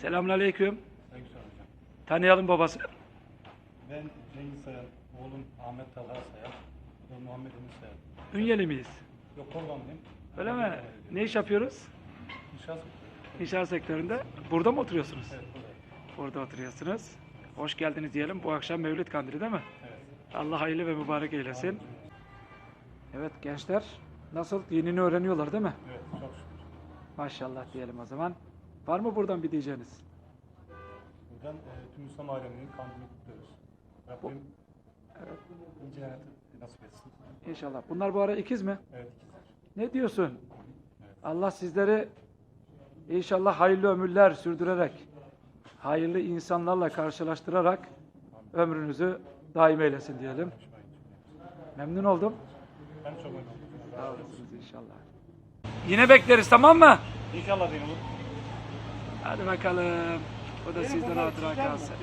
Selamünaleyküm. Aleyküm hocam. Tanıyalım babası. Ben Cengiz Sayar, oğlum Ahmet Talha Sayar, ve Muhammed Emin Sayar. Ünyeli miyiz? Yok Kolvanlıyım. Öyle mi? Ne iş yapıyoruz? İnşaat İnşaat sektöründe. Burada mı oturuyorsunuz? Evet, buradayım. Burada oturuyorsunuz. Hoş geldiniz diyelim. Bu akşam Mevlid Kandili değil mi? Evet. Allah hayırlı ve mübarek eylesin. Evet gençler nasıl dinini öğreniyorlar değil mi? Evet, çok şükür. Maşallah diyelim o zaman. Var mı buradan bir diyeceğiniz? Buradan e, tüm İslam aleminin kandilini kutluyoruz. Rabbim Evet. nice hayatı nasip etsin. İnşallah. Bunlar bu ara ikiz mi? Evet, ikizler. Ne diyorsun? Evet. Allah sizleri inşallah hayırlı ömürler sürdürerek, hayırlı insanlarla karşılaştırarak ömrünüzü daim eylesin diyelim. Memnun oldum. Ben çok memnun oldum. Sağ olasınız inşallah. Yine bekleriz tamam mı? İnşallah olur. Hadi bakalım. O da sizden hatıra kalsın.